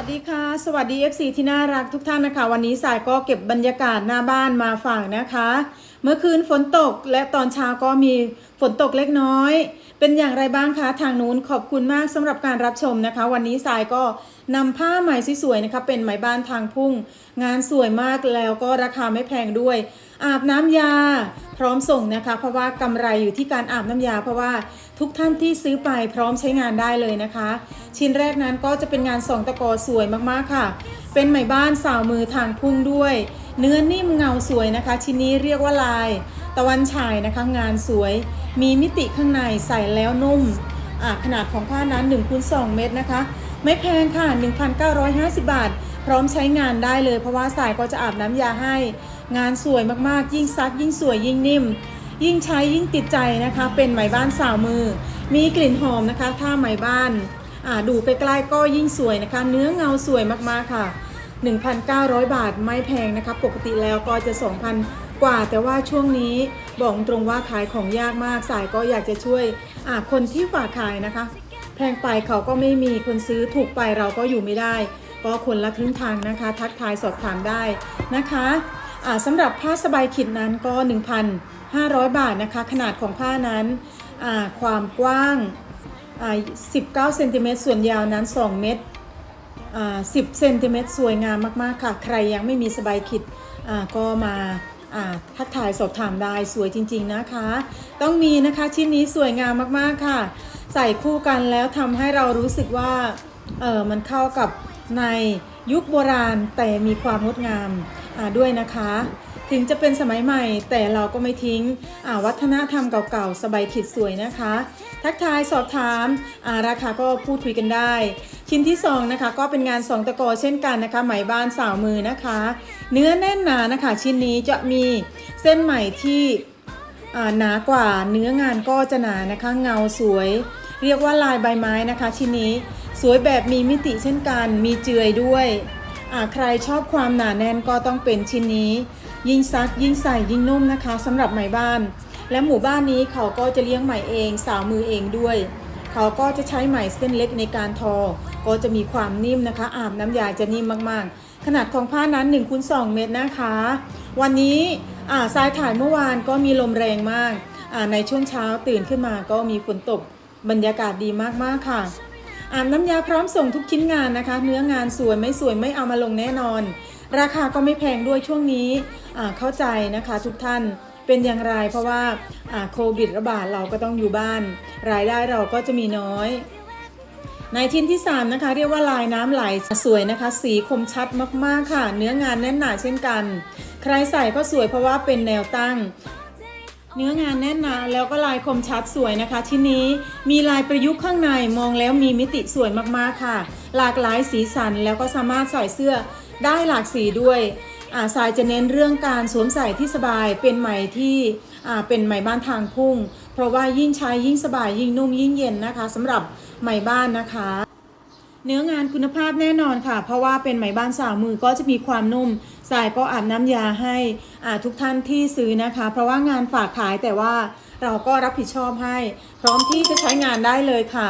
วัสดีค่ะ สวัสดี FC ที่น่ารักทุกท่านนะคะ วันนี้สายก็เก็บบรรยากาศหน้าบ้านมาฝากนะคะ เมื่อคืนฝนตกและตอนเช้าก็มีฝนตกเล็กน้อย เป็นอย่างไรบ้างคะ ทางนู้นขอบคุณมากสำหรับการรับชมนะคะ วันนี้สายก็นำผ้าไหมสวยๆนะคะ เป็นไหมบ้านทางพุ่ง งานสวยมากแล้วก็ราคาไม่แพงด้วย อาบน้ำยา พร้อมส่งนะคะ เพราะว่ากำไรอยู่ที่การอาบน้ำยา เพราะว่าทุกท่านที่ซื้อไปพร้อมใช้งานได้เลยนะคะ ชิ้นแรกนั้นก็จะเป็นงานสองตะกอสวยมากๆค่ะ เป็นไหมบ้านสาวมือทางพุ่งด้วย เนื้อนิ่มเงาสวยนะคะ ชิ้นนี้เรียกว่าลาย ตะวันฉายนะคะ งานสวย มีมิติข้างในใส่แล้วนุ่มอ่าขนาดของผ้านั้น1คูณ2เมตรนะคะ ไม่แพงค่ะ 1,950 บาท พร้อมใช้งานได้เลย เพราะว่าสายก็จะอาบน้ำยาให้ งานสวยมากๆ ยิ่งซัก ยิ่งสวยยิ่งนิ่ม ยิ่งใช้ยิ่งติดใจนะคะ เป็นไหมบ้านสาวมือ มีกลิ่นหอมนะคะถ้าไหมบ้านอาดูใกล้ๆก็ยิ่งสวยนะคะ เนื้อเงาสวยมากๆค่ะ 1,900 บาทไม่แพงนะคะ ปกติแล้วก็จะ 2,000 กว่า แต่ว่าช่วงนี้บอกตรงว่าขายของยากมากสายก็อยากจะช่วยคนที่ฝากขายนะคะ แพงไปเขาก็ไม่มีคนซื้อถูกไปเราก็อยู่ไม่ได้ ก็คนละครึ่งทางนะคะ ทักทายสอบถามได้นะคะสำหรับผ้าสบายขิดนั้นก็ 1,500 บาทนะคะ ขนาดของผ้านั้นความกว้าง19เซนติเมตรส่วนยาวนั้น 2 เมตร10เซนติเมตรสวยงามมาก ๆ ค่ะ ใครยังไม่มีสบายขิดก็มา ทักทายสอบถามได้สวยจริงๆนะคะ ต้องมีนะคะชิ้นนี้สวยงามมากๆค่ะ ใส่คู่กันแล้วทำให้เรารู้สึกว่าเออมันเข้ากับในยุคโบราณแต่มีความงดงามอ่าด้วยนะคะ ถึงจะเป็นสมัยใหม่ แต่เราก็ไม่ทิ้งวัฒนธรรมเก่าๆ สบายขิดสวยนะคะ ทักทายสอบถามาราคาก็พูดคุยกันได้ ชิ้นที่2นะคะก็เป็นงานสองตะกอเช่นกันนะคะไหมบ้านสาวมือนะคะ เนื้อแน่นหนานะคะ ชิ้นนี้จะมีเส้นไหมที่หนากว่าเนื้องานก็จะหนานะคะเงาสวย เรียกว่าลายใบไม้นะคะ ชิ้นนี้สวยแบบมีมิติเช่นกัน มีเจือยด้วยใครชอบความหนาแน่นก็ต้องเป็นชิ้นนี้ ยิ่งซักยิ่งใส่ยิ่งนุ่มนะคะสำหรับไหมบ้าน และหมู่บ้านนี้เขาก็จะเลี้ยงไหมเองสาวมือเองด้วย เขาก็จะใช้ไหมเส้นเล็กในการทอ ก็จะมีความนิ่มนะคะ อาบน้ำยาจะนิ่มมากๆ ขนาดของผ้านั้น1คูณ2เมตรนะคะ วันนี้อ่าทรายถ่ายเมื่อวานก็มีลมแรงมากในช่วงเช้าตื่นขึ้นมาก็มีฝนตกบรรยากาศดีมากๆค่ะอาบน้ำยาพร้อมส่งทุกชิ้นงานนะคะ เนื้องานสวยไม่สวยไม่เอามาลงแน่นอน ราคาก็ไม่แพงด้วยช่วงนี้ เข้าใจนะคะทุกท่านเป็นอย่างไรเพราะว่าอ่าโควิดระบาดเราก็ต้องอยู่บ้าน รายได้เราก็จะมีน้อย ในชิ้นที่ 3 นะคะ เรียกว่าลายน้ำไหลสวยนะคะ สีคมชัดมากๆค่ะ เนื้องานแน่นหนาเช่นกัน ใครใส่ก็สวยเพราะว่าเป็นแนวตั้ง เนื้องานแน่นหนาแล้วก็ลายคมชัดสวยนะคะชิ้นนี้มีลายประยุกต์ข้างในมองแล้วมีมิติสวยมากๆค่ะ หลากหลายสีสันแล้วก็สามารถใส่เสื้อได้หลากสีด้วย สายจะเน้นเรื่องการสวมใส่ที่สบายเป็นไหมที่อ่าเป็นไหมบ้านทางพุ่ง เพราะว่ายิ่งใช้ยิ่งสบายยิ่งนุ่มยิ่งเย็นนะคะสำหรับไหมบ้านนะคะ เนื้องานคุณภาพแน่นอนค่ะ เพราะว่าเป็นไหมบ้านสาวมือก็จะมีความนุ่มสายก็อาบน้ำยาให้อ่าทุกท่านที่ซื้อนะคะ เพราะว่างานฝากขายแต่ว่าเราก็รับผิดชอบให้ พร้อมที่จะใช้งานได้เลยค่ะ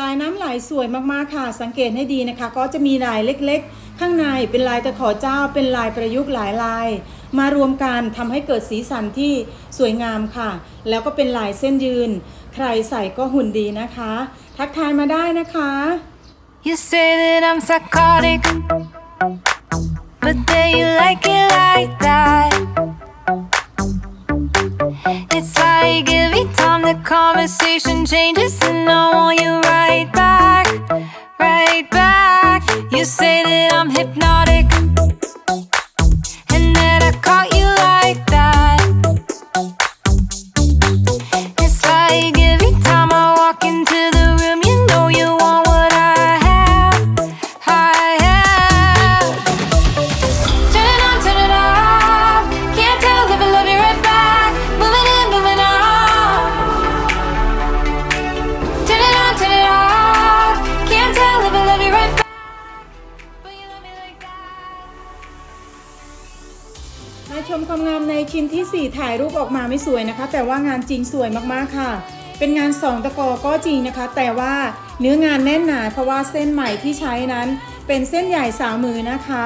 ลายน้ำไหลสวยมากๆค่ะ สังเกตให้ดีนะคะ ก็จะมีลายเล็กๆ ข้างในเป็นลายตะขอเจ้า เป็นลายประยุกต์หลายลาย มารวมกันทำให้เกิดสีสันที่สวยงามค่ะ แล้วก็เป็นลายเส้นยืน ใครใส่ก็หุ่นดีนะคะ ทักทายมาได้นะคะ You say that I'm psychotic, but then you like it like that. The conversation changes, and I want you right back, right back. You say that I'm hypnotic, ชมความงามในชิ้นที่ 4 ถ่ายรูปออกมาไม่สวยนะคะ แต่ว่างานจริงสวยมากๆค่ะ เป็นงานสองตะกอก็จริงนะคะ แต่ว่าเนื้องานแน่นหนาเพราะว่าเส้นใหม่ที่ใช้นั้น เป็นเส้นใหญ่สาวมือนะคะ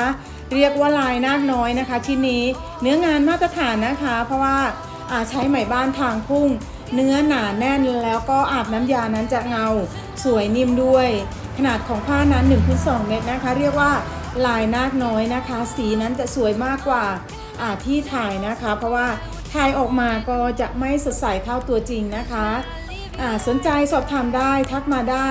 เรียกว่าลายนาคน้อยนะคะที่นี้เนื้องานมาตรฐานนะคะ เพราะว่าใช้ไหมบ้านทางพุ่ง เนื้อหนาแน่นแล้วก็อาบน้ำยานั้นจะเงาสวยนิ่มด้วย ขนาดของผ้านั้น1คูณ2เมตรนะคะ เรียกว่าลายนาคน้อยนะคะ สีนั้นจะสวยมากกว่า ที่ถ่ายนะคะ เพราะว่าถ่ายออกมาก็จะไม่สดใสเท่าตัวจริงนะคะสนใจสอบถามได้ทักมาได้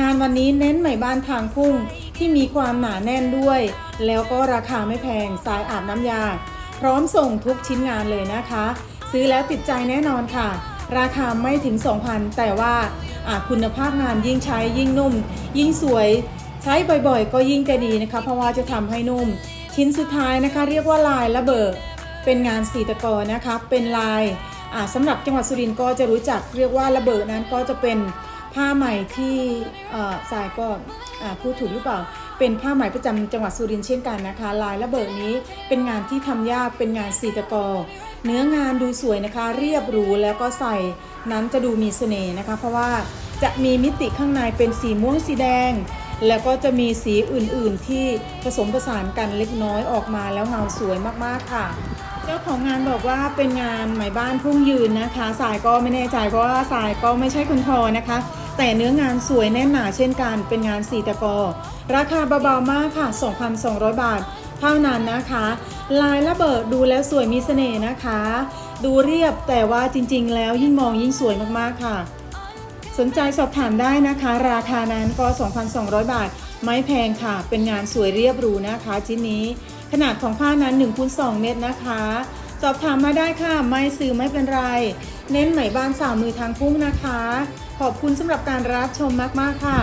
งานวันนี้เน้นไหมบ้านทางพุ่งที่มีความหนาแน่นด้วย แล้วก็ราคาไม่แพงสายอาบน้ำยา พร้อมส่งทุกชิ้นงานเลยนะคะ ซื้อแล้วติดใจแน่นอนค่ะ ราคาไม่ถึง 2,000 แต่ว่าอ่าคุณภาพงานยิ่งใช้ยิ่งนุ่ม ยิ่งสวย ใช้บ่อยๆ ก็ยิ่งจะดีนะคะ เพราะว่าจะทำให้นุ่ม ชิ้นสุดท้ายนะคะ เรียกว่าลายระเบิดเป็นงานสีตะกอนะคะเป็นลายอ่าสำหรับจังหวัดสุรินทร์ก็จะรู้จักเรียกว่าระเบิดนั้นก็จะเป็นผ้าใหม่ที่สายก็พูดถูกหรือเปล่า เป็นผ้าไหม่ประจำจังหวัดสุรินทร์เช่นกันนะคะ ลายระเบิดนี้เป็นงานที่ทำยากเป็นงานสีตะกอ เนื้องานดูสวยนะคะ เรียบหรูแล้วก็ใส่นั้นจะดูมีเสน่ห์นะคะ เพราะว่าจะมีมิติข้างในเป็นสีม่วงสีแดง แล้วก็จะมีสีอื่นๆที่ผสมผสานกันเล็กน้อยออกมาแล้วเงาสวยมากๆค่ะ เจ้าของงานบอกว่าเป็นงานไหมบ้านพุ่งยืนนะคะสายก็ไม่แน่ใจเพราะว่าสายก็ไม่ใช่คนทอนะคะ แต่เนื้องานสวยแน่นหนาเช่นกันเป็นงานสีตะกอ ราคาเบาๆมากค่ะ 2,200 บาทเท่านั้นนะคะ ลายระเบิดดูแล้วสวยมีเสน่ห์นะคะ ดูเรียบแต่ว่าจริงๆ แล้วยิ่งมองยิ่งสวยมากๆค่ะ สนใจสอบถามได้นะคะ ราคานั้นก็ 2,200 บาท ไม่แพงค่ะ เป็นงานสวยเรียบรูนะคะชิ้นนี้ ขนาดของผ้านั้น1คูณ2เมตรนะคะ สอบถามมาได้ค่ะ ไม่ซื้อไม่เป็นไร เน้นไหมบ้านสาวมือทางพุ่งนะคะ ขอบคุณสำหรับการรับชมมากๆค่ะ